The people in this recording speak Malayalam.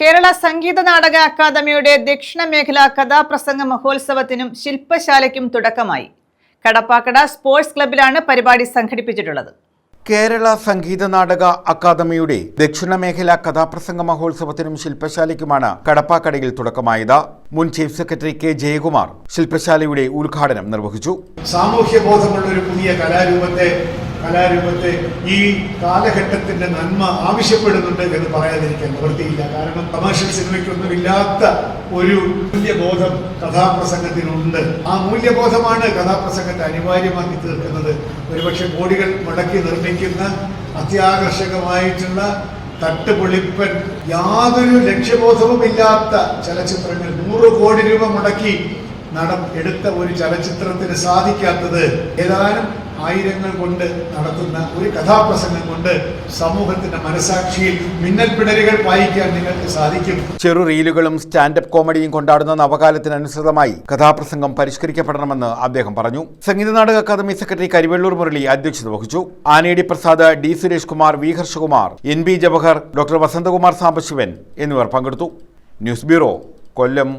കേരള സംഗീത നാടക അക്കാദമിയുടെ ദക്ഷിണ മേഖലാ കഥാപ്രസംഗ മഹോത്സവത്തിനും ശില്പശാലയ്ക്കും തുടക്കമായി. കടപ്പാക്കട സ്പോർട്സ് ക്ലബിലാണ് പരിപാടി സംഘടിപ്പിച്ചിട്ടുള്ളത്. കേരള സംഗീത നാടക അക്കാദമിയുടെ ദക്ഷിണ മേഖല കഥാപ്രസംഗ മഹോത്സവത്തിനും ശില്പശാലയ്ക്കുമാണ് കടപ്പാക്കടയിൽ തുടക്കമായത്. മുൻ ചീഫ് സെക്രട്ടറി കെ ജയകുമാർ ശില്പശാലയുടെ ഉദ്ഘാടനം നിർവഹിച്ചു. സാമൂഹ്യ ബോധമുള്ള ഒരു പുതിയ കലാരൂപത്തെ കലാരൂപത്തെ ഈ കാലഘട്ടത്തിന്റെ നന്മ ആവശ്യപ്പെടുന്നുണ്ട് എന്ന് പറയാതിരിക്കാൻ നിവൃത്തിയില്ല. കാരണം കമേഴ്ഷ്യൽ സിനിമയ്ക്കൊന്നും ഇല്ലാത്ത ഒരു മൂല്യബോധം കഥാപ്രസംഗത്തിനുണ്ട്. ആ മൂല്യബോധമാണ് കഥാപ്രസംഗത്തെ അനിവാര്യമാക്കി തീർക്കുന്നത്. ഒരുപക്ഷെ കോടികൾ മുടക്കി നിർമ്മിക്കുന്ന അത്യാകർഷകമായിട്ടുള്ള തട്ടുപൊളിപ്പൻ യാതൊരു ലക്ഷ്യബോധവുമില്ലാത്ത ചലച്ചിത്രങ്ങൾ നൂറ് കോടി രൂപ മുടക്കി നടം എടുത്ത ഒരു ചലച്ചിത്രത്തിന് സാധിക്കാത്തത് ഏതാനും ആയിരങ്ങൾ കൊണ്ട് നടത്തുന്ന ഒരു കഥാപ്രസംഗം കൊണ്ട് സമൂഹത്തിന്റെ മനസാക്ഷിയിൽ മിന്നൽ പിണരുകൾ വായിക്കാൻ നിങ്ങൾക്ക് സാധിക്കും. ചെറു റീലുകളും സ്റ്റാൻഡപ്പ് കോമഡിയും കൊണ്ടാടുന്ന നവകാലത്തിനനുസൃതമായി കഥാപ്രസംഗം പരിഷ്കരിക്കപ്പെടണമെന്ന് അദ്ദേഹം പറഞ്ഞു. സംഗീത നാടക അക്കാദമി സെക്രട്ടറി കരിവെള്ളൂർ മുരളി അധ്യക്ഷത വഹിച്ചു. Anedi Prasad D Suresh Kumar V Harshakumar N B Jawahar doctor Vasanthakumar Sambasivan എന്നിവർ പങ്കെടുത്തു. News bureau Kollam.